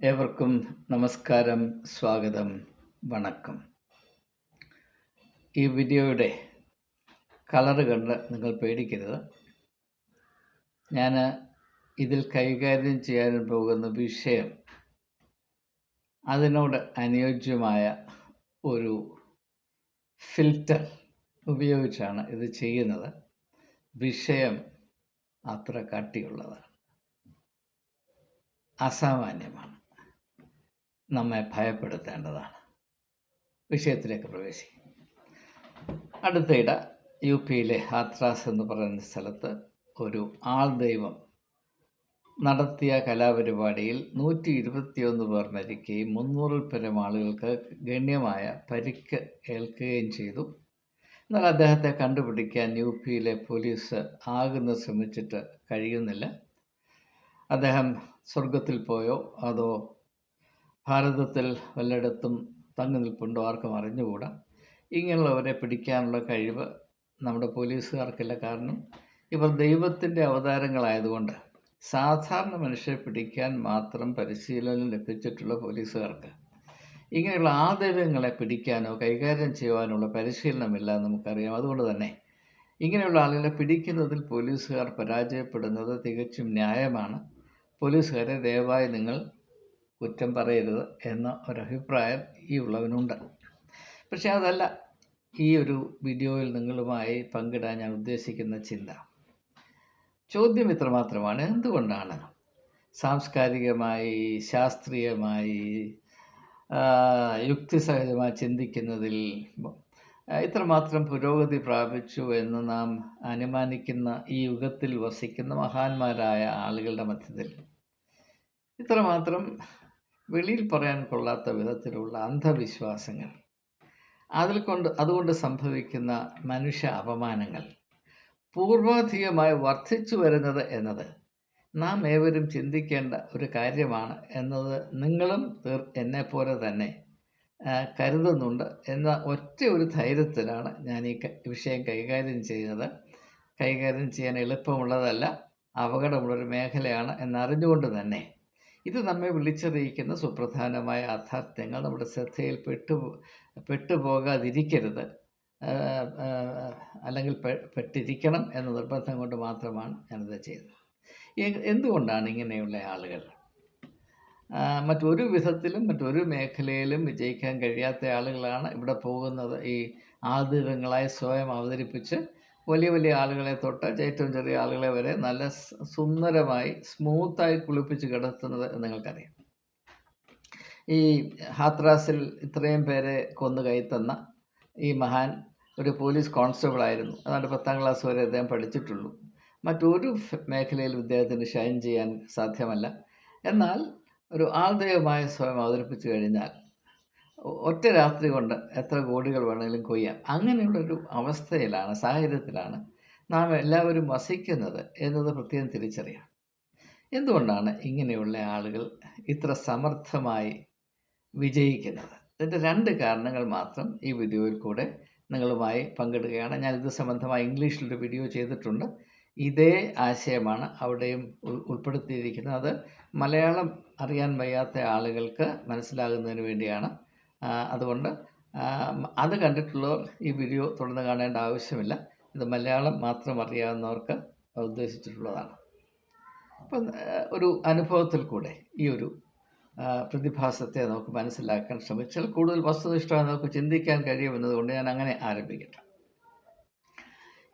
ഏവർക്കും നമസ്കാരം സ്വാഗതം വണക്കം. ഈ വീഡിയോയുടെ കളറ് കണ്ട് നിങ്ങൾ പേടിക്കരുത്. ഞാൻ ഇതിൽ കൈകാര്യം ചെയ്യാൻ പോകുന്ന വിഷയം അതിനോട് അനുയോജ്യമായ ഒരു ഫിൽറ്റർ ഉപയോഗിച്ചാണ് ഇത് ചെയ്യുന്നത്. വിഷയം അത്ര കട്ടിയുള്ളതാണ്. അസാമാന്യമാണ്. നമ്മെ ഭയപ്പെടുത്തേണ്ടതാണ്. വിഷയത്തിലേക്ക് പ്രവേശിക്കും അടുത്തിടെ യു പിയിലെ ഹാത്രാസ് എന്ന് പറയുന്ന സ്ഥലത്ത് ഒരു ആൾ ദൈവം നടത്തിയ കലാപരിപാടിയിൽ നൂറ്റി ഇരുപത്തിയൊന്ന് പേർ മരിക്കുകയും മുന്നൂറിൽ പരം ആളുകൾക്ക് ഗണ്യമായ പരിക്ക് ഏൽക്കുകയും ചെയ്തു. എന്നാൽ അദ്ദേഹത്തെ കണ്ടുപിടിക്കാൻ യു പിയിലെ പോലീസ് ആകുന്ന ശ്രമിച്ചിട്ട് കഴിയുന്നില്ല. അദ്ദേഹം സ്വർഗത്തിൽ പോയോ അതോ ഭാരതത്തിൽ വല്ലയിടത്തും തങ്ങി നിൽപ്പുണ്ടോ? ആർക്കും അറിഞ്ഞുകൂടാ. ഇങ്ങനെയുള്ളവരെ പിടിക്കാനുള്ള കഴിവ് നമ്മുടെ പോലീസുകാർക്കില്ല കാരണം ഇവർ ദൈവത്തിന്റെ അവതാരങ്ങളായതുകൊണ്ട് സാധാരണ മനുഷ്യരെ പിടിക്കാൻ മാത്രം പരിശീലനം ലഭിച്ചിട്ടുള്ള പോലീസുകാർക്ക് ഇങ്ങനെയുള്ള ആ ദൈവങ്ങളെ പിടിക്കാനോ കൈകാര്യം ചെയ്യുവാനുള്ള പരിശീലനമില്ല നമുക്കറിയാം. അതുകൊണ്ട് തന്നെ ഇങ്ങനെയുള്ള ആളുകളെ പിടിക്കുന്നതിൽ പോലീസുകാർ പരാജയപ്പെടുന്നത് തികച്ചും ന്യായമാണ്. പോലീസുകാരെ ദയവായി നിങ്ങൾ കുറ്റം പറയരുത് എന്ന ഒരഭിപ്രായം ഈ ഉള്ളവനുണ്ട്. പക്ഷേ അതല്ല ഈ ഒരു വീഡിയോയിൽ നിങ്ങളുമായി പങ്കിടാൻ ഞാൻ ഉദ്ദേശിക്കുന്ന ചിന്ത. ചോദ്യം ഇത്രമാത്രമാണ് എന്തുകൊണ്ടാണ്? സാംസ്കാരികമായി ശാസ്ത്രീയമായി യുക്തിസഹജമായി ചിന്തിക്കുന്നതിൽ ഇത്രമാത്രം പുരോഗതി പ്രാപിച്ചു എന്ന് നാം അനുമാനിക്കുന്ന ഈ യുഗത്തിൽ വസിക്കുന്ന മഹാന്മാരായ ആളുകളുടെ മധ്യത്തിൽ ഇത്രമാത്രം വെളിയിൽ പറയാൻ കൊള്ളാത്ത വിധത്തിലുള്ള അന്ധവിശ്വാസങ്ങൾ. അതിൽ കൊണ്ട് അതുകൊണ്ട് സംഭവിക്കുന്ന മനുഷ്യ അപമാനങ്ങൾ. പൂർവാധികമായി വർദ്ധിച്ചു വരുന്നത് എന്നത് നാം ഏവരും ചിന്തിക്കേണ്ട ഒരു കാര്യമാണ് എന്നത് നിങ്ങളും തീർ എന്നെപ്പോലെ തന്നെ കരുതുന്നുണ്ട് എന്ന ഒറ്റ ഒരു ധൈര്യത്തിലാണ് ഞാൻ ഈ വിഷയം കൈകാര്യം ചെയ്യുന്നത്. കൈകാര്യം ചെയ്യാൻ എളുപ്പമുള്ളതല്ല അപകടമുള്ളൊരു മേഖലയാണ് എന്നറിഞ്ഞുകൊണ്ട് തന്നെ ഇത് നമ്മെ വിളിച്ചറിയിക്കുന്ന സുപ്രധാനമായ യാഥാർത്ഥ്യങ്ങൾ നമ്മുടെ ശ്രദ്ധയിൽ പെട്ടു പെട്ടുപോകാതിരിക്കരുത്. അല്ലെങ്കിൽ പെട്ടിരിക്കണം എന്ന നിർബന്ധം കൊണ്ട് മാത്രമാണ് ഞാനിത് ചെയ്തത്. എന്തുകൊണ്ടാണ് ഇങ്ങനെയുള്ള ആളുകൾ? മറ്റൊരു വിധത്തിലും മറ്റൊരു മേഖലയിലും വിജയിക്കാൻ കഴിയാത്ത ആളുകളാണ് ഇവിടെ പോകുന്നത്. ഈ ആദികങ്ങളായി സ്വയം അവതരിപ്പിച്ച് വലിയ വലിയ ആളുകളെ തൊട്ട് ഏറ്റവും ചെറിയ ആളുകളെ വരെ നല്ല സുന്ദരമായി സ്മൂത്തായി കുളിപ്പിച്ച് കിടത്തുന്നത് നിങ്ങൾക്കറിയാം. ഈ ഹാത്രാസിൽ ഇത്രയും പേരെ കൊന്നു കൈത്തന്ന ഈ മഹാൻ ഒരു പോലീസ് കോൺസ്റ്റബിൾ ആയിരുന്നു. അതുകൊണ്ട് പത്താം ക്ലാസ് വരെ അദ്ദേഹം പഠിച്ചിട്ടുള്ളൂ. മറ്റൊരു മേഖലയിൽ ഇദ്ദേഹത്തിന് ഷൈൻ ചെയ്യാൻ സാധ്യമല്ല. എന്നാൽ ഒരു ആൾദൈവമായ സ്വയം അവതരിപ്പിച്ചു കഴിഞ്ഞാൽ ഒറ്റ രാത്രി കൊണ്ട് എത്ര കോടികൾ വേണമെങ്കിലും കൊയ്യാം. അങ്ങനെയുള്ളൊരു അവസ്ഥയിലാണ് സാഹചര്യത്തിലാണ് നാം എല്ലാവരും വസിക്കുന്നത് എന്നത് പ്രത്യേകം തിരിച്ചറിയാം എന്തുകൊണ്ടാണ് ഇങ്ങനെയുള്ള ആളുകൾ ഇത്ര സമർത്ഥമായി വിജയിക്കുന്നത്? ഇതിന്റെ രണ്ട് കാരണങ്ങൾ മാത്രം ഈ വീഡിയോയിൽ കൂടെ നിങ്ങളുമായി പങ്കിടുകയാണ്. ഞാൻ ഇത് സംബന്ധമായി ഇംഗ്ലീഷിലൊരു വീഡിയോ ചെയ്തിട്ടുണ്ട്. ഇതേ ആശയമാണ് അവിടെയും ഉൾപ്പെടുത്തിയിരിക്കുന്നത്. അത് മലയാളം അറിയാൻ വയ്യാത്ത ആളുകൾക്ക് മനസ്സിലാകുന്നതിന് വേണ്ടിയാണ് അതുകൊണ്ട് അത് കണ്ടിട്ടുള്ളവർ ഈ വീഡിയോ തുടർന്ന് കാണേണ്ട ആവശ്യമില്ല. ഇത് മലയാളം മാത്രം അറിയാവുന്നവർക്ക് ഉദ്ദേശിച്ചിട്ടുള്ളതാണ്. അപ്പം ഒരു അനുഭവത്തിൽ കൂടെ ഈ ഒരു പ്രതിഭാസത്തെ നമുക്ക് മനസ്സിലാക്കാൻ ശ്രമിച്ചാൽ കൂടുതൽ വസ്തുനിഷ്ഠമായി നമുക്ക് ചിന്തിക്കാൻ കഴിയുമെന്നതുകൊണ്ട് ഞാൻ അങ്ങനെ ആരംഭിക്കട്ടെ.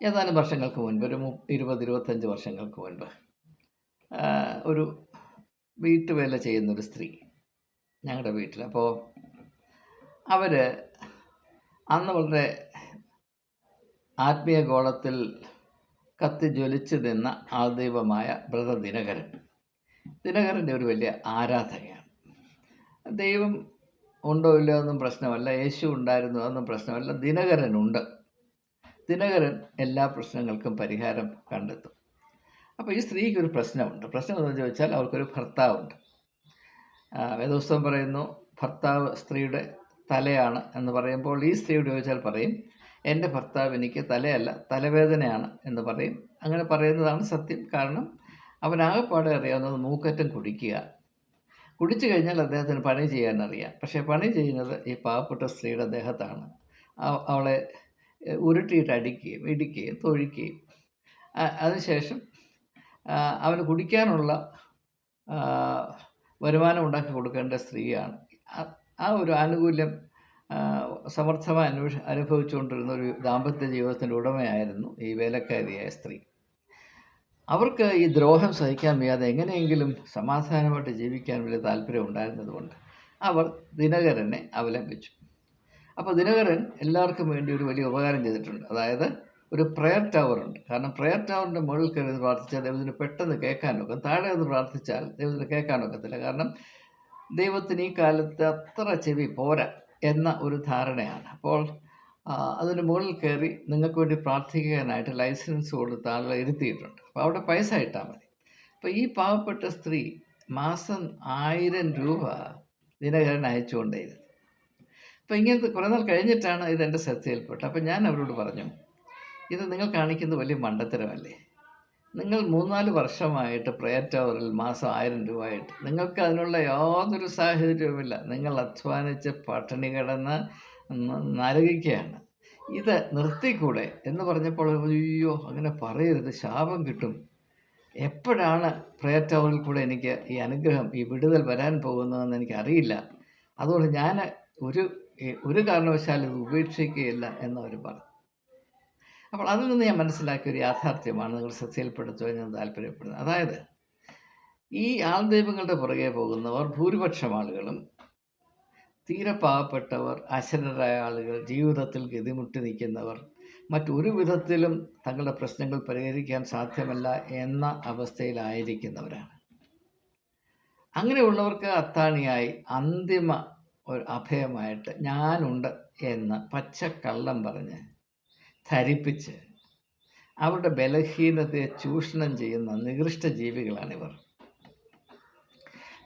ഏതാനും വർഷങ്ങൾക്ക് മുൻപ് ഒരു ഇരുപത് ഇരുപത്തഞ്ച് വർഷങ്ങൾക്ക് മുൻപ് ഒരു വീട്ടുവേല ചെയ്യുന്നൊരു സ്ത്രീ ഞങ്ങളുടെ വീട്ടിൽ. അപ്പോൾ അവർ അന്ന് വളരെ ആത്മീയ ഗോളത്തിൽ കത്തി ജ്വലിച്ചു നിന്ന ആദൈവമായ ബ്രദർ ദിനകരൻ. ദിനകരന്റെ ഒരു വലിയ ആരാധകയാണ്. ദൈവം ഉണ്ടോ ഇല്ലയോ എന്നും പ്രശ്നമല്ല യേശു ഉണ്ടായിരുന്നു എന്നും പ്രശ്നമല്ല ദിനകരനുണ്ട് ദിനകരൻ എല്ലാ പ്രശ്നങ്ങൾക്കും പരിഹാരം കണ്ടെത്തും. അപ്പോൾ ഈ സ്ത്രീക്ക് ഒരു പ്രശ്നമുണ്ട്. പ്രശ്നം എന്താണെന്ന് ചോദിച്ചാൽ അവർക്കൊരു ഭർത്താവുണ്ട്. വേദോസ്തം പറയുന്നു ഭർത്താവ് സ്ത്രീയുടെ തലയാണ് എന്ന് പറയുമ്പോൾ ഈ സ്ത്രീയോട് ചോദിച്ചാൽ പറയും എന്റെ ഭർത്താവ് എനിക്ക് തലയല്ല തലവേദനയാണ് എന്ന് പറയും. അങ്ങനെ പറയുന്നതാണ് സത്യം. കാരണം അവനാകെപ്പാടെ അറിയാവുന്നത് മൂക്കറ്റം കുടിക്കുക. കുടിച്ചു കഴിഞ്ഞാൽ അദ്ദേഹത്തിന് പണി ചെയ്യാൻ അറിയാം പക്ഷേ പണി ചെയ്യുന്നത് ഈ പാവപ്പെട്ട സ്ത്രീയുടെ ദേഹത്താണ്. അവളെ ഉരുട്ടിയിട്ട് അടിക്കുകയും ഇടിക്കുകയും തൊഴിക്കുകയും. അതിനുശേഷം അവന് കുടിക്കാനുള്ള വരുമാനം ഉണ്ടാക്കി കൊടുക്കേണ്ട സ്ത്രീയാണ്. ആ- ഒരു ആനുകൂല്യം സമർത്ഥമായി അന്വേഷ അനുഭവിച്ചുകൊണ്ടിരുന്ന ഒരു ദാമ്പത്യ ജീവിതത്തിന്റെ ഉടമയായിരുന്നു ഈ വേലക്കാരിയായ സ്ത്രീ. അവർക്ക് ഈ ദ്രോഹം സഹിക്കാൻ വയ്യാതെ എങ്ങനെയെങ്കിലും സമാധാനമായിട്ട് ജീവിക്കാൻ വലിയ താല്പര്യം ഉണ്ടായിരുന്നതുകൊണ്ട് അവർ ദിനകരനെ അവലംബിച്ചു. അപ്പോൾ ദിനകരൻ എല്ലാവർക്കും വേണ്ടി ഒരു വലിയ ഉപകാരം ചെയ്തിട്ടുണ്ട്. അതായത് ഒരു പ്രെയർ ടവർ ഉണ്ട്. കാരണം പ്രെയർ ടവറിന്റെ മുകളിൽ കയറി പ്രാർത്ഥിച്ചാൽ ദൈവത്തിന് പെട്ടെന്ന് കേൾക്കാനൊക്കെ താഴെ നിന്ന് പ്രാർത്ഥിച്ചാൽ ദൈവത്തിന് കേൾക്കാനൊക്കത്തില്ല. കാരണം ദൈവത്തിന് ഈ കാലത്ത് അത്ര ചെവി പോരാ എന്ന ഒരു ധാരണയാണ്. അപ്പോൾ അതിന് മുകളിൽ കയറി നിങ്ങൾക്ക് വേണ്ടി പ്രാർത്ഥിക്കാനായിട്ട് ലൈസൻസ് കൊടുത്ത ആളുകൾ ഇരുത്തിയിട്ടുണ്ട്. അപ്പോൾ അവിടെ പൈസ ഇട്ടാൽ മതി. അപ്പോൾ ഈ പാവപ്പെട്ട സ്ത്രീ മാസം ആയിരം രൂപ ദിനകരൻ അയച്ചുകൊണ്ടേയിരുന്നു അപ്പോൾ ഇങ്ങനത്തെ കുറേ നാൾ കഴിഞ്ഞിട്ടാണ് ഇതെന്റെ ശ്രദ്ധയിൽപ്പെട്ടത്. അപ്പോൾ ഞാൻ അവരോട് പറഞ്ഞു ഇത് നിങ്ങൾ കാണിക്കുന്നത് വലിയ മണ്ടത്തരമല്ലേ? നിങ്ങൾ മൂന്നാൽ വർഷമായിട്ട് പ്രയർ ടവറിൽ മാസം ആയിരം രൂപയായിട്ട്. നിങ്ങൾക്ക് അതിനുള്ള യാതൊരു സാഹചര്യവുമില്ല. നിങ്ങൾ അധ്വാനിച്ച് പട്ടിണി കിടന്ന് നരകിക്കുകയാണ് ഇത് നിർത്തിക്കൂടെ? എന്ന് പറഞ്ഞപ്പോൾ അയ്യോ അങ്ങനെ പറയരുത്. ശാപം കിട്ടും. എപ്പോഴാണ് പ്രയർ ടവറിൽ കൂടെ എനിക്ക് ഈ അനുഗ്രഹം ഈ വിടുതൽ വരാൻ പോകുന്നതെന്ന് എനിക്കറിയില്ല. അതുകൊണ്ട് ഞാൻ ഒരു ഒരു കാരണവശാലും ഇത് ഉപേക്ഷിക്കുകയില്ല എന്നവർ പറഞ്ഞു. അപ്പോൾ അതിൽ നിന്ന് ഞാൻ മനസ്സിലാക്കിയ ഒരു യാഥാർത്ഥ്യമാണ് നിങ്ങൾ ശ്രദ്ധയിൽപ്പെടുത്തുവാൻ ഞാൻ താല്പര്യപ്പെടുന്നത് അതായത് ഈ ആൾദൈവങ്ങളുടെ പുറകെ പോകുന്നവർ ഭൂരിപക്ഷം ആളുകളും തീരെ പാവപ്പെട്ടവർ അശരണരായ ആളുകൾ ജീവിതത്തിൽ ഗതിമുട്ടി നിൽക്കുന്നവർ മറ്റൊരു വിധത്തിലും തങ്ങളുടെ പ്രശ്നങ്ങൾ പരിഹരിക്കാൻ സാധ്യമല്ല എന്ന അവസ്ഥയിലായിരിക്കുന്നവരാണ്. അങ്ങനെയുള്ളവർക്ക് അത്താണിയായി അന്തിമ ഒരു അഭയമായിട്ട് ഞാനുണ്ട് എന്ന് പച്ചക്കള്ളം പറഞ്ഞ് ധരിപ്പിച്ച് അവരുടെ ബലഹീനതയെ ചൂഷണം ചെയ്യുന്ന നികൃഷ്ട ജീവികളാണിവർ.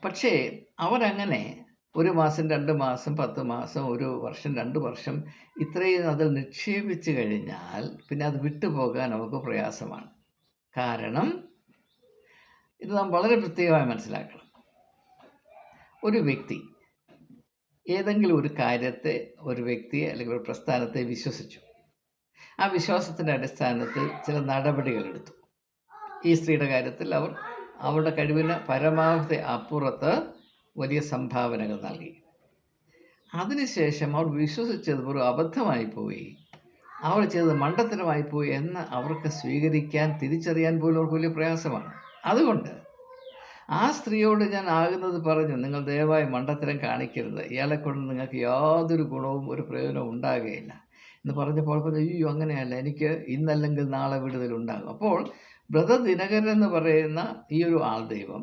പക്ഷേ അവരങ്ങനെ ഒരു മാസം രണ്ട് മാസം പത്ത് മാസം ഒരു വർഷം രണ്ട് വർഷം ഇത്രയും അതിൽ നിക്ഷേപിച്ചു കഴിഞ്ഞാൽ പിന്നെ അത് വിട്ടുപോകാൻ നമുക്ക് പ്രയാസമാണ്. കാരണം ഇത് നാം വളരെ പ്രത്യേകമായി മനസ്സിലാക്കണം. ഒരു വ്യക്തി ഏതെങ്കിലും ഒരു കാര്യത്തെ ഒരു വ്യക്തിയെ അല്ലെങ്കിൽ ഒരു പ്രസ്ഥാനത്തെ വിശ്വസിച്ചു. ആ വിശ്വാസത്തിന്റെ അടിസ്ഥാനത്തിൽ ചില നടപടികൾ എടുത്തു ഈ സ്ത്രീയുടെ കാര്യത്തിൽ അവർ അവരുടെ കഴിവിന് പരമാവധി അപ്പുറത്ത് വലിയ സംഭാവനകൾ നൽകി. അതിനുശേഷം അവർ വിശ്വസിച്ചത് ഒരു അബദ്ധമായി പോയി. അവർ ചെയ്തത് മണ്ടത്തരമായി പോയി എന്ന് അവർക്ക് സ്വീകരിക്കാൻ തിരിച്ചറിയാൻ പോലും അവർക്ക് വലിയ പ്രയാസമാണ്. അതുകൊണ്ട് ആ സ്ത്രീയോട് ഞാൻ ആകുന്നത് പറഞ്ഞു നിങ്ങൾ ദയവായി മണ്ടത്തരം കാണിക്കരുത്. ഇയാളെ കൊണ്ട് നിങ്ങൾക്ക് യാതൊരു ഗുണവും ഒരു പ്രയോജനവും ഉണ്ടാകുകയില്ല. എന്ന് പറഞ്ഞപ്പോൾ പറഞ്ഞു അയ്യോ അങ്ങനെയല്ല. എനിക്ക് ഇന്നല്ലെങ്കിൽ നാളെ വിടുതൽ ഉണ്ടാകും. അപ്പോൾ ബ്രദർ ദിനകരൻ എന്ന് പറയുന്ന ഈ ഒരു ആൾ ദൈവം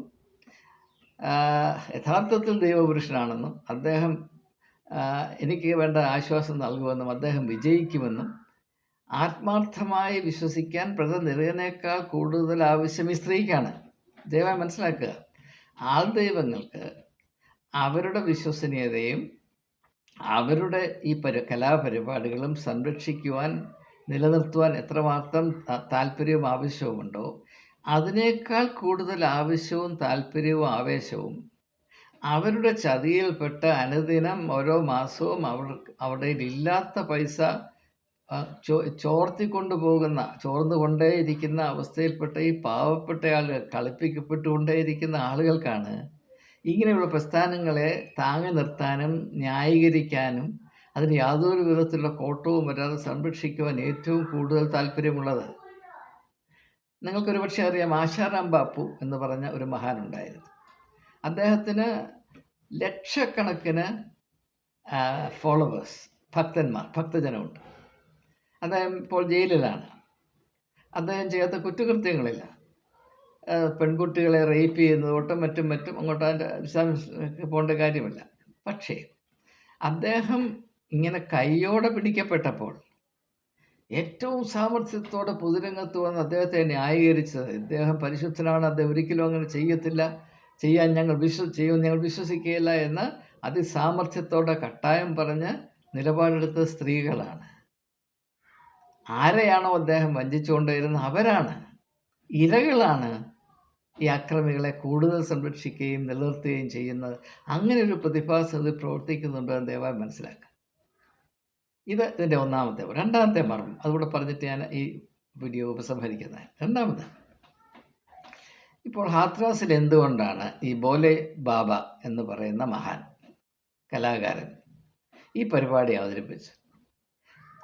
യഥാർത്ഥത്തിൽ ദൈവപുരുഷനാണെന്നും അദ്ദേഹം എനിക്ക് വേണ്ട ആശ്വാസം നൽകുമെന്നും അദ്ദേഹം വിജയിക്കുമെന്നും ആത്മാർത്ഥമായി വിശ്വസിക്കാൻ ബ്രദർ നിരയനേക്കാൾ കൂടുതൽ ആവശ്യം ഈ സ്ത്രീക്കാണ്. ദയവായി മനസ്സിലാക്കുക ആൾ ദൈവങ്ങൾക്ക് അവരുടെ വിശ്വസനീയതയും അവരുടെ ഈ പരി കലാപരിപാടികളും സംരക്ഷിക്കുവാൻ നിലനിർത്തുവാൻ എത്രമാത്രം താല്പര്യവും ആവശ്യവുമുണ്ടോ അതിനേക്കാൾ കൂടുതൽ ആവശ്യവും താല്പര്യവും ആവേശവും അവരുടെ ചതിയിൽപ്പെട്ട് അനുദിനം ഓരോ മാസവും അവർ അവിടെ ഇല്ലാത്ത പൈസ ചോ ചോർത്തിക്കൊണ്ടു പോകുന്ന കൊണ്ടേയിരിക്കുന്ന അവസ്ഥയിൽപ്പെട്ട ഈ പാവപ്പെട്ട ആളുകൾ കളിപ്പിക്കപ്പെട്ടുകൊണ്ടേയിരിക്കുന്ന ആളുകൾക്കാണ് ഇങ്ങനെയുള്ള പ്രസ്ഥാനങ്ങളെ താങ്ങി നിർത്താനും ന്യായീകരിക്കാനും അതിന് യാതൊരു വിധത്തിലുള്ള കോട്ടവും വരാതെ സംരക്ഷിക്കുവാൻ ഏറ്റവും കൂടുതൽ താല്പര്യമുള്ളത്. നിങ്ങൾക്കൊരു പക്ഷേ അറിയാം ആശാറാം ബാപ്പു എന്ന് പറഞ്ഞ ഒരു മഹാനുണ്ടായിരുന്നു. അദ്ദേഹത്തിന് ലക്ഷക്കണക്കിന് ഫോളോവേഴ്സ് ഭക്തന്മാർ ഭക്തജനമുണ്ട്. അദ്ദേഹം ഇപ്പോൾ ജയിലിലാണ്. അദ്ദേഹം ചെയ്യാത്ത കുറ്റകൃത്യങ്ങളില്ല. പെൺകുട്ടികളെ റേപ്പ് ചെയ്യുന്നത് തൊട്ടും മറ്റും മറ്റും അങ്ങോട്ട് അതിന്റെ വിശദാംശങ്ങൾക്ക് പോകേണ്ട കാര്യമില്ല. പക്ഷേ അദ്ദേഹം ഇങ്ങനെ കൈയോടെ പിടിക്കപ്പെട്ടപ്പോൾ ഏറ്റവും സാമർഥ്യത്തോടെ പൊതുരംഗത്ത് വന്ന് അദ്ദേഹത്തെ ന്യായീകരിച്ചത് ഇദ്ദേഹം പരിശുദ്ധനാണ് അദ്ദേഹം ഒരിക്കലും അങ്ങനെ ചെയ്യത്തില്ല ചെയ്യാൻ ഞങ്ങൾ വിശ്വ ചെയ്യുമെന്ന് ഞങ്ങൾ വിശ്വസിക്കുകയില്ല എന്ന് അതിസാമർഥ്യത്തോടെ കട്ടായം പറഞ്ഞ് നിലപാടെടുത്ത സ്ത്രീകളാണ്. ആരെയാണോ അദ്ദേഹം വഞ്ചിച്ചുകൊണ്ടിരുന്നത് അവരാണ്. ഇരകളാണ് ഈ അക്രമികളെ കൂടുതൽ സംരക്ഷിക്കുകയും നിലനിർത്തുകയും ചെയ്യുന്നത്. അങ്ങനെ ഒരു പ്രതിഭാസത പ്രവർത്തിക്കുന്നുണ്ട് എന്ന് ദയവായി മനസ്സിലാക്കുക. ഇത് ഇതിന്റെ ഒന്നാമത്തെ രണ്ടാമത്തെ മർമ്മം. അതുകൂടെ പറഞ്ഞിട്ട് ഞാൻ ഈ വീഡിയോ ഉപസംഹരിക്കുന്നത് രണ്ടാമത് ഇപ്പോൾ ഹാത്രാസിൽ എന്തുകൊണ്ടാണ് ഈ ബോലെ ബാബ എന്ന് പറയുന്ന മഹാൻ കലാകാരൻ ഈ പരിപാടി അവതരിപ്പിച്ചത്?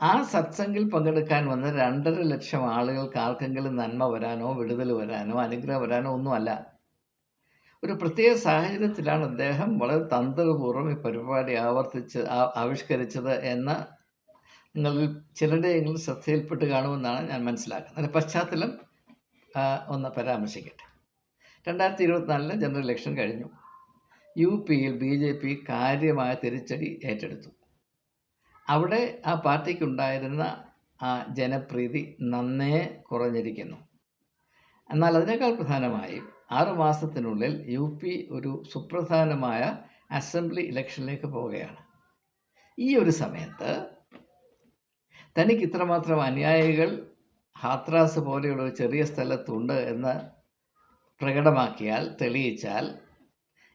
ആ സത്സംഗിൽ പങ്കെടുക്കാൻ വന്ന രണ്ടര ലക്ഷം ആളുകൾക്ക് ആർക്കെങ്കിലും നന്മ വരാനോ വിടുതൽ വരാനോ അനുഗ്രഹം വരാനോ ഒന്നുമല്ല. ഒരു പ്രത്യേക സാഹചര്യത്തിലാണ് അദ്ദേഹം വളരെ തന്ത്രപൂർവം ഈ പരിപാടി ആവർത്തിച്ച് ആവിഷ്കരിച്ചത് എന്ന് നിങ്ങളിൽ ചിലരുടെയെങ്കിലും ശ്രദ്ധയിൽപ്പെട്ട് കാണുമെന്നാണ് ഞാൻ മനസ്സിലാക്കുന്നത്. അതിന്റെ പശ്ചാത്തലം ഒന്ന് പരാമർശിക്കട്ടെ. രണ്ടായിരത്തി ഇരുപത്തിനാലിലെ ജനറൽ ഇലക്ഷൻ കഴിഞ്ഞു. യു പിയിൽ ബി ജെ പി കാര്യമായ തിരിച്ചടി ഏറ്റെടുത്തു. അവിടെ ആ പാർട്ടിക്കുണ്ടായിരുന്ന ആ ജനപ്രീതി നന്നേ കുറഞ്ഞിരിക്കുന്നു. എന്നാൽ അതിനേക്കാൾ പ്രധാനമായി ആറു മാസത്തിനുള്ളിൽ യു പി ഒരു സുപ്രധാനമായ അസംബ്ലി ഇലക്ഷനിലേക്ക് പോവുകയാണ്. ഈ ഒരു സമയത്ത് തനിക്ക് ഇത്രമാത്രം അനുയായികൾ ഹാത്രാസ് പോലെയുള്ള ഒരു ചെറിയ സ്ഥലത്തുണ്ട് എന്ന് പ്രകടമാക്കിയാൽ തെളിയിച്ചാൽ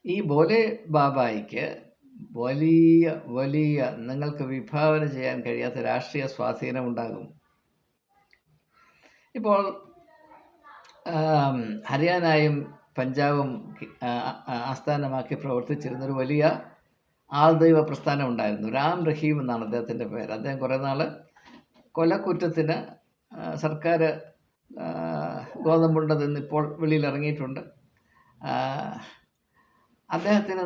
ഈ ബോലെ ബാബായിക്ക് വലിയ വലിയ നിങ്ങൾക്ക് വിഭാവന ചെയ്യാൻ കഴിയാത്ത രാഷ്ട്രീയ സ്വാധീനം ഉണ്ടാകും ഇപ്പോൾ ഹരിയാനയും പഞ്ചാബും ആസ്ഥാനമാക്കി പ്രവർത്തിച്ചിരുന്ന ഒരു വലിയ ആൾദൈവ പ്രസ്ഥാനം ഉണ്ടായിരുന്നു രാം റഹീം എന്നാണ് അദ്ദേഹത്തിന്റെ പേര്. അദ്ദേഹം കുറേ നാൾ കൊലക്കുറ്റത്തിന് സർക്കാർ ഗോതമ്പുണ്ടതെന്ന് ഇപ്പോൾ വെളിയിലിറങ്ങിയിട്ടുണ്ട്. അദ്ദേഹത്തിന്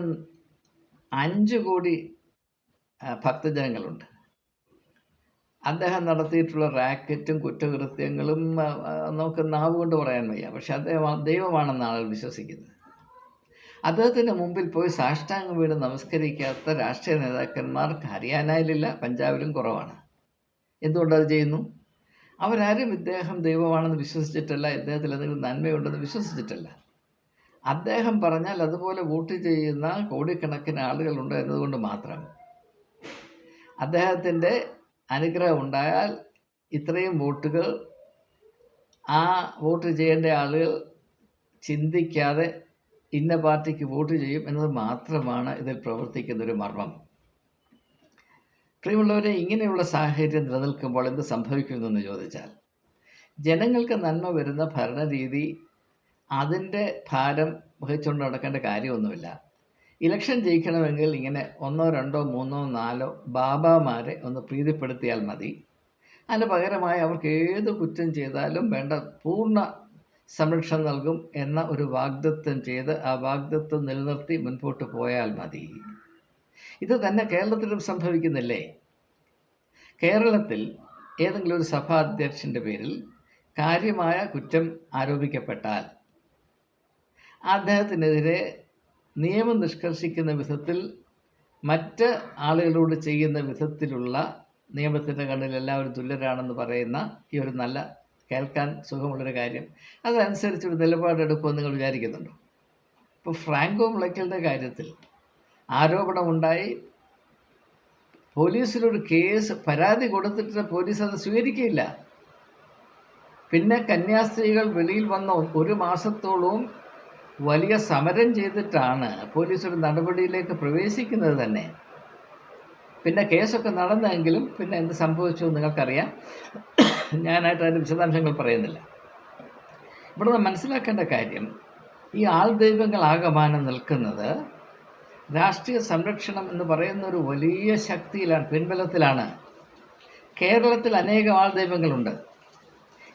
അഞ്ച് കോടി ഭക്തജനങ്ങളുണ്ട്. അദ്ദേഹം നടത്തിയിട്ടുള്ള റാക്കറ്റും കുറ്റകൃത്യങ്ങളും നമുക്ക് നാവ് കൊണ്ട് പറയാൻ വയ്യ. പക്ഷെ അദ്ദേഹം ദൈവമാണെന്ന് ആളുകൾ വിശ്വസിക്കുന്നത്. അദ്ദേഹത്തിന്റെ മുമ്പിൽ പോയി സാഷ്ടാംഗം വീട് നമസ്കരിക്കാത്ത രാഷ്ട്രീയ നേതാക്കന്മാർ ഹരിയാനയിലില്ല പഞ്ചാബിലും കുറവാണ്. എന്തുകൊണ്ടത് ചെയ്യുന്നു? അവരാരും ഇദ്ദേഹം ദൈവമാണെന്ന് വിശ്വസിച്ചിട്ടല്ല ഇദ്ദേഹത്തിൽ എന്തെങ്കിലും നന്മയുണ്ടെന്ന് വിശ്വസിച്ചിട്ടല്ല. അദ്ദേഹം പറഞ്ഞാൽ അതുപോലെ വോട്ട് ചെയ്യുന്ന കോടിക്കണക്കിന് ആളുകളുണ്ട് എന്നതുകൊണ്ട് മാത്രം. അദ്ദേഹത്തിന്റെ അനുഗ്രഹം ഉണ്ടായാൽ ഇത്രയും വോട്ടുകൾ ആ വോട്ട് ചെയ്യേണ്ട ആളുകൾ ചിന്തിക്കാതെ ഇന്ന പാർട്ടിക്ക് വോട്ട് ചെയ്യും എന്നത് മാത്രമാണ് ഇതിൽ പ്രവർത്തിക്കുന്ന ഒരു മർമ്മം. പ്രിയമുള്ളവരെ ഇങ്ങനെയുള്ള സാഹചര്യം നിലനിൽക്കുമ്പോൾ എന്ത് സംഭവിക്കുമെന്ന് ചോദിച്ചാൽ ജനങ്ങൾക്ക് നന്മ വരുന്ന ഭരണരീതി അതിന്റെ ഭാരം വഹിച്ചുകൊണ്ട് നടക്കേണ്ട കാര്യമൊന്നുമില്ല. ഇലക്ഷൻ ജയിക്കണമെങ്കിൽ ഇങ്ങനെ ഒന്നോ രണ്ടോ മൂന്നോ നാലോ ബാബാമാരെ ഒന്ന് പ്രീതിപ്പെടുത്തിയാൽ മതി. അതിന് പകരമായി അവർക്ക് ഏത് കുറ്റം ചെയ്താലും വേണ്ട പൂർണ സംരക്ഷണം നൽകും എന്ന ഒരു വാഗ്ദത്വം ചെയ്ത് ആ വാഗ്ദത്വം നിലനിർത്തി മുൻപോട്ട് പോയാൽ മതി. ഇത് തന്നെ കേരളത്തിലും സംഭവിക്കുന്നില്ലേ? കേരളത്തിൽ ഏതെങ്കിലും ഒരു സഭാ അധ്യക്ഷന്റെ പേരിൽ കാര്യമായ കുറ്റം ആരോപിക്കപ്പെട്ടാൽ അദ്ദേഹത്തിനെതിരെ നിയമം നിഷ്കർഷിക്കുന്ന വിധത്തിൽ മറ്റ് ആളുകളോട് ചെയ്യുന്ന വിധത്തിലുള്ള നിയമത്തിന്റെ കണ്ണിൽ എല്ലാവരും തുല്യരാണെന്ന് പറയുന്ന ഈ ഒരു നല്ല കേൾക്കാൻ സുഖമുള്ളൊരു കാര്യം. അതനുസരിച്ചൊരു നിലപാടെടുക്കുമെന്ന് നിങ്ങൾ വിചാരിക്കുന്നുണ്ടോ? ഇപ്പോൾ ഫ്രാങ്കോ മുളയ്ക്കലിന്റെ കാര്യത്തിൽ ആരോപണമുണ്ടായി. പോലീസിലൊരു കേസ് പരാതി കൊടുത്തിട്ട് പോലീസ് അത് സ്വീകരിക്കില്ല പിന്നെ കന്യാസ്ത്രീകൾ വെളിയിൽ വന്ന ഒരു മാസത്തോളവും വലിയ സമരം ചെയ്തിട്ടാണ് പോലീസ് ഒരു നടപടിയിലേക്ക് പ്രവേശിക്കുന്നത് തന്നെ. പിന്നെ കേസൊക്കെ നടന്നെങ്കിലും പിന്നെ എന്ത് സംഭവിച്ചു നിങ്ങൾക്കറിയാം. ഞാനായിട്ട് അതിന്റെ വിശദാംശങ്ങൾ പറയുന്നില്ല. ഇവിടെ നാം മനസ്സിലാക്കേണ്ട കാര്യം ഈ ആൾ ദൈവങ്ങളാകമാനം നിൽക്കുന്നത് രാഷ്ട്രീയ സംരക്ഷണം എന്ന് പറയുന്ന ഒരു വലിയ ശക്തിയിലാണ് പിൻബലത്തിലാണ്. കേരളത്തിൽ അനേകം ആൾ ദൈവങ്ങളുണ്ട്.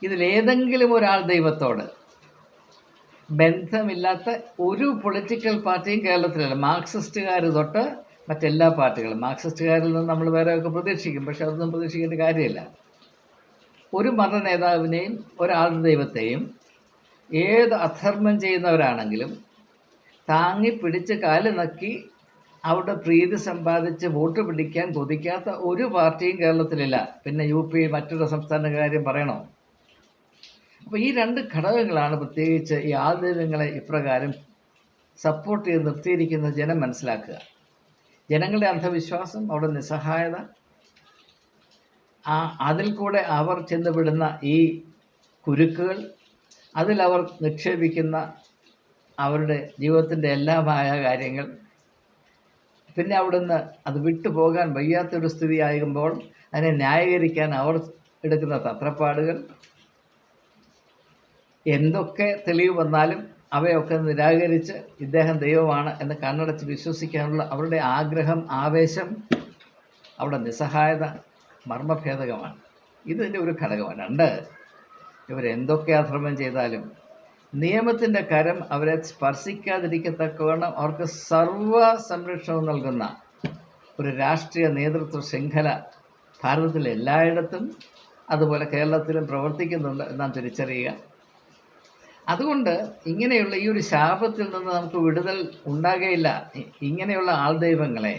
ഇതിലേതെങ്കിലും ഒരാൾ ദൈവത്തോട് ബന്ധമില്ലാത്ത ഒരു പൊളിറ്റിക്കൽ പാർട്ടിയും കേരളത്തിലല്ല. മാർക്സിസ്റ്റുകാർ തൊട്ട് മറ്റെല്ലാ പാർട്ടികളും. മാർക്സിസ്റ്റുകാരിൽ നിന്ന് നമ്മൾ വേറെ ഒക്കെ പ്രതീക്ഷിക്കും. പക്ഷെ അതൊന്നും പ്രതീക്ഷിക്കേണ്ട കാര്യമില്ല. ഒരു മത നേതാവിനെയും ഒരാളുടെ ദൈവത്തെയും ഏത് അധർമ്മം ചെയ്യുന്നവരാണെങ്കിലും താങ്ങി പിടിച്ച് കാൽ നക്കി അവിടെ പ്രീതി സമ്പാദിച്ച് വോട്ട് പിടിക്കാൻ കൊതിക്കാത്ത ഒരു പാർട്ടിയും കേരളത്തിലില്ല. പിന്നെ യു പി മറ്റൊരു സംസ്ഥാന കാര്യം പറയണോ? അപ്പോൾ ഈ രണ്ട് ഘടകങ്ങളാണ് പ്രത്യേകിച്ച് ഈ ആദ്യങ്ങളെ ഇപ്രകാരം സപ്പോർട്ട് ചെയ്ത് നിർത്തിയിരിക്കുന്നത് ജനം മനസ്സിലാക്കുക. ജനങ്ങളുടെ അന്ധവിശ്വാസം അവിടെ നിസ്സഹായത ആ അതിൽ കൂടെ അവർ ചെന്നുവിടുന്ന ഈ കുരുക്കുകൾ അതിലവർ നിക്ഷേപിക്കുന്ന അവരുടെ ജീവിതത്തിന്റെ എല്ലാമായ കാര്യങ്ങൾ പിന്നെ അവിടുന്ന് അത് വിട്ടുപോകാൻ വയ്യാത്തൊരു സ്ഥിതി ആകുമ്പോൾ അതിനെ ന്യായീകരിക്കാൻ അവർ എടുക്കുന്ന തത്രപ്പാടുകൾ എന്തൊക്കെ തെളിവ് വന്നാലും അവയൊക്കെ നിരാകരിച്ച് ഇദ്ദേഹം ദൈവമാണ് എന്ന് കണ്ണടച്ച് വിശ്വസിക്കാനുള്ള അവരുടെ ആഗ്രഹം ആവേശം അവിടെ നിസ്സഹായത മർമ്മഭേദകമാണ്. ഇതിന്റെ ഒരു ഘടകമാണ്. രണ്ട് ഇവരെന്തൊക്കെ അധർമ്മം ചെയ്താലും നിയമത്തിന്റെ കരം അവരെ സ്പർശിക്കാതിരിക്കത്തക്കവണ്ണം അവർക്ക് സർവ സംരക്ഷണവും നൽകുന്ന ഒരു രാഷ്ട്രീയ നേതൃത്വ ശൃംഖല ഭാരതത്തിൽ എല്ലായിടത്തും അതുപോലെ കേരളത്തിലും പ്രവർത്തിക്കുന്നുണ്ട് എന്നാൽ തിരിച്ചറിയുക. അതുകൊണ്ട് ഇങ്ങനെയുള്ള ഈ ഒരു ശാപത്തിൽ നിന്ന് നമുക്ക് വിടുതൽ ഉണ്ടാകുകയില്ല ഇങ്ങനെയുള്ള ആൾദൈവങ്ങളെ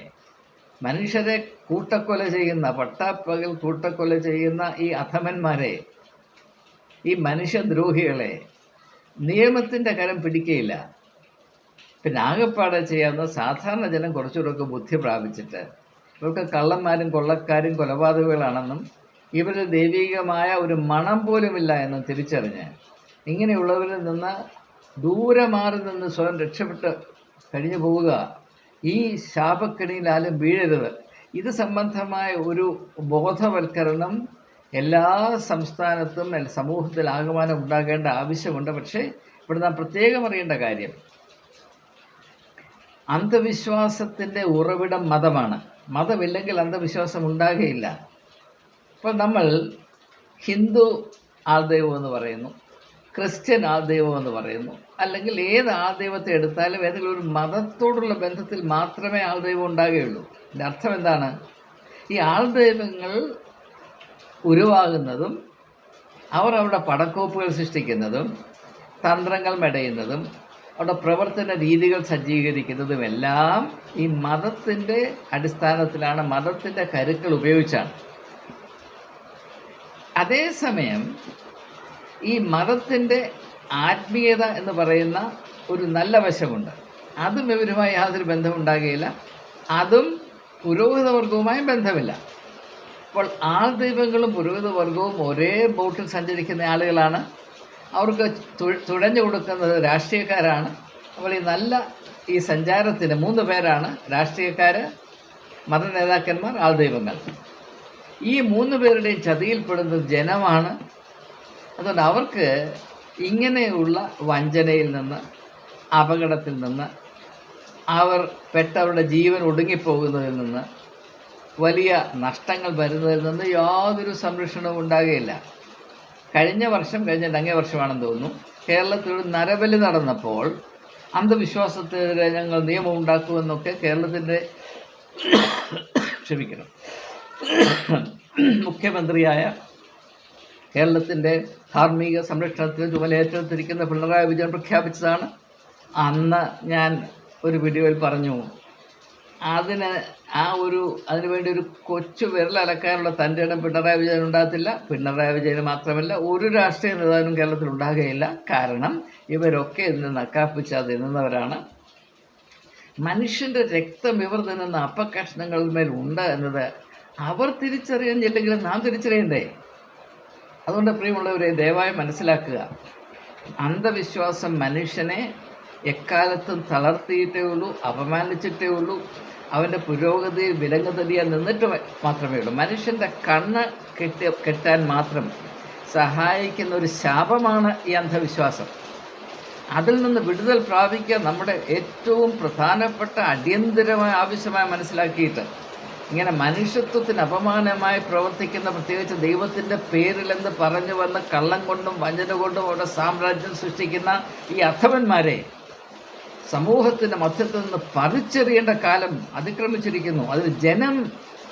മനുഷ്യരെ കൂട്ടക്കൊല ചെയ്യുന്ന പട്ടാപ്പകൽ കൂട്ടക്കൊല ചെയ്യുന്ന ഈ അധമന്മാരെ ഈ മനുഷ്യദ്രോഹികളെ നിയമത്തിന്റെ കരം പിടിക്കുകയില്ല പിന്നെ ആകെപ്പാടെ ചെയ്യാവുന്ന സാധാരണ ജനം കുറച്ചുകൂടെയൊക്കെ ബുദ്ധി പ്രാപിച്ചിട്ട് ഇവർക്ക് കള്ളന്മാരും കൊള്ളക്കാരും കൊലപാതകങ്ങളാണെന്നും ഇവരിൽ ദൈവികമായ ഒരു മണം പോലുമില്ല എന്നും തിരിച്ചറിഞ്ഞ് ഇങ്ങനെയുള്ളവരിൽ നിന്ന് ദൂരെ മാറി നിന്ന് സ്വയം രക്ഷപ്പെട്ട് കഴിഞ്ഞു പോവുക. ഈ ശാപക്കെണിയിൽ ആരും വീഴരുത്. ഇത് സംബന്ധമായ ഒരു ബോധവൽക്കരണം എല്ലാ സംസ്ഥാനത്തും സമൂഹത്തിൽ ആകമാനം ഉണ്ടാകേണ്ട ആവശ്യമുണ്ട്. പക്ഷേ ഇവിടെ നാം പ്രത്യേകം അറിയേണ്ട കാര്യം അന്ധവിശ്വാസത്തിന്റെ ഉറവിടം മതമാണ്. മതമില്ലെങ്കിൽ അന്ധവിശ്വാസം ഉണ്ടാകുകയില്ല ഇപ്പോൾ നമ്മൾ ഹിന്ദു ആൾദൈവം എന്ന് പറയുന്നു. ക്രിസ്ത്യൻ ആദൈവം എന്ന് പറയുന്നു. അല്ലെങ്കിൽ ഏത് ആദൈവത്തെ എടുത്താലും ഏതെങ്കിലും ഒരു മതത്തോടുള്ള ബന്ധത്തിൽ മാത്രമേ ആൾദൈവം ഉണ്ടാകുകയുള്ളൂ. എന്റെ അർത്ഥം എന്താണ്? ഈ ആൾദൈവങ്ങൾ ഉരുവാകുന്നതും അവർ അവിടെ പടക്കോപ്പുകൾ സൃഷ്ടിക്കുന്നതും തന്ത്രങ്ങൾ മെടയുന്നതും അവിടെ പ്രവർത്തന രീതികൾ സജ്ജീകരിക്കുന്നതും എല്ലാം ഈ മതത്തിന്റെ അടിസ്ഥാനത്തിലാണ് മതത്തിന്റെ കരുക്കൾ ഉപയോഗിച്ചാണ്. അതേസമയം ഈ മതത്തിന്റെ ആത്മീയത എന്ന് പറയുന്ന ഒരു നല്ല വശമുണ്ട്. അതും ഇവരുമായി യാതൊരു ബന്ധമുണ്ടാകുകയില്ല. അതും പുരോഹിതവർഗവുമായി ബന്ധമില്ല. അപ്പോൾ ആൾ ദൈവങ്ങളും പുരോഹിത വർഗവും ഒരേ ബോട്ടിൽ സഞ്ചരിക്കുന്ന ആളുകളാണ്. അവർക്ക് തുഴഞ്ഞു കൊടുക്കുന്നത് രാഷ്ട്രീയക്കാരാണ്. അപ്പോൾ ഈ നല്ല ഈ സഞ്ചാരത്തിന് മൂന്ന് പേരാണ് രാഷ്ട്രീയക്കാർ മത നേതാക്കന്മാർ ആൾ ദൈവങ്ങൾ. ഈ മൂന്ന് പേരുടെയും ചതിയിൽപ്പെടുന്നത് ജനമാണ് അതുകൊണ്ട് അവർക്ക് ഇങ്ങനെയുള്ള വഞ്ചനയിൽ നിന്ന് അപകടത്തിൽ നിന്ന് അവർ പെട്ടവരുടെ ജീവൻ ഒടുങ്ങിപ്പോകുന്നതിൽ നിന്ന് വലിയ നഷ്ടങ്ങൾ വരുന്നതിൽ നിന്ന് യാതൊരു സംരക്ഷണവും ഉണ്ടാകുകയില്ല. കഴിഞ്ഞ വർഷം കഴിഞ്ഞ ഡങ്ങ വർഷമാണെന്ന് തോന്നുന്നു കേരളത്തിൽ നരബലി നടന്നപ്പോൾ അന്ധവിശ്വാസത്തിനെതിരെ ഞങ്ങൾ നിയമം ഉണ്ടാക്കുമെന്നൊക്കെ കേരളത്തിന്റെ ക്ഷമിക്കണം. മുഖ്യമന്ത്രിയായ കേരളത്തിന്റെ ധാർമ്മിക സംരക്ഷണത്തിന് ചുമലേറ്റെടുത്തിരിക്കുന്ന പിണറായി വിജയൻ പ്രഖ്യാപിച്ചതാണ്. അന്ന് ഞാൻ ഒരു വീഡിയോയിൽ പറഞ്ഞു അതിന് ആ ഒരു അതിനുവേണ്ടി ഒരു കൊച്ചു വിരലക്കാനുള്ള തന്റെ ഇടം പിണറായി വിജയൻ ഉണ്ടാകത്തില്ല. പിണറായി വിജയന് മാത്രമല്ല ഒരു രാഷ്ട്രീയ നേതാവിനും കേരളത്തിൽ ഉണ്ടാകുകയില്ല. കാരണം ഇവരൊക്കെ ഇന്ന് നക്കാപ്പിച്ച് തിന്നുന്നവരാണ്. മനുഷ്യന്റെ രക്തം ഇവർ തിന്നുന്ന അപ്പക്കഷ്ണങ്ങളിന്മേൽ ഉണ്ട് എന്നത് അവർ തിരിച്ചറിയുന്നില്ലെങ്കിലും നാം തിരിച്ചറിയണ്ടേ? അതുകൊണ്ട് പ്രിയമുള്ളവരെ ദയവായി മനസ്സിലാക്കുക. അന്ധവിശ്വാസം മനുഷ്യനെ എക്കാലത്തും തളർത്തിയിട്ടേ ഉള്ളൂ അപമാനിച്ചിട്ടേ ഉള്ളൂ. അവന്റെ പുരോഗതി വിലങ്ങുതടിയാൻ നിന്നിട്ട് മാത്രമേ ഉള്ളൂ. മനുഷ്യന്റെ കണ്ണ് കെട്ടി കെട്ടാൻ മാത്രം സഹായിക്കുന്ന ഒരു ശാപമാണ് ഈ അന്ധവിശ്വാസം. അതിൽ നിന്ന് വിടുതൽ പ്രാപിക്കുക നമ്മുടെ ഏറ്റവും പ്രധാനപ്പെട്ട അടിയന്തിരമായ ആവശ്യമായി മനസ്സിലാക്കിയിട്ട് ഇങ്ങനെ മനുഷ്യത്വത്തിന് അപമാനമായി പ്രവർത്തിക്കുന്ന പ്രത്യേകിച്ച് ദൈവത്തിന്റെ പേരിലെന്ന് പറഞ്ഞു വന്ന് കള്ളം കൊണ്ടും വഞ്ചന കൊണ്ടും അവിടെ സാമ്രാജ്യം സൃഷ്ടിക്കുന്ന ഈ അധവന്മാരെ സമൂഹത്തിന്റെ മധ്യത്തിൽ നിന്ന് പറിച്ചെറിയേണ്ട കാലം അതിക്രമിച്ചിരിക്കുന്നു. അതിൽ ജനം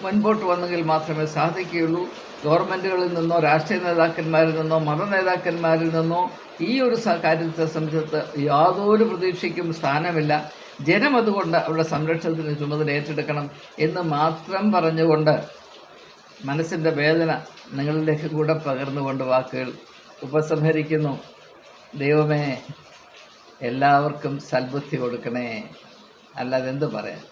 മുൻപോട്ട് വന്നെങ്കിൽ മാത്രമേ സാധിക്കുകയുള്ളൂ. ഗവൺമെന്റുകളിൽ നിന്നോ രാഷ്ട്രീയ നേതാക്കന്മാരിൽ നിന്നോ മത നേതാക്കന്മാരിൽ നിന്നോ ഈ ഒരു കാര്യത്തെ സംബന്ധിച്ച് യാതൊരു പ്രതീക്ഷയ്ക്കും സ്ഥാനമില്ല. ജനം അതുകൊണ്ട് അവരുടെ സംരക്ഷണത്തിന് ചുമതല ഏറ്റെടുക്കണം എന്ന് മാത്രം പറഞ്ഞുകൊണ്ട് മനസ്സിന്റെ വേദന നിങ്ങളിലേക്ക് കൂടെ പകർന്നുകൊണ്ട് വാക്കുകൾ ഉപസംഹരിക്കുന്നു. ദൈവമേ എല്ലാവർക്കും സൽബുദ്ധി കൊടുക്കണേ. അല്ലാതെ എന്ത് പറയാം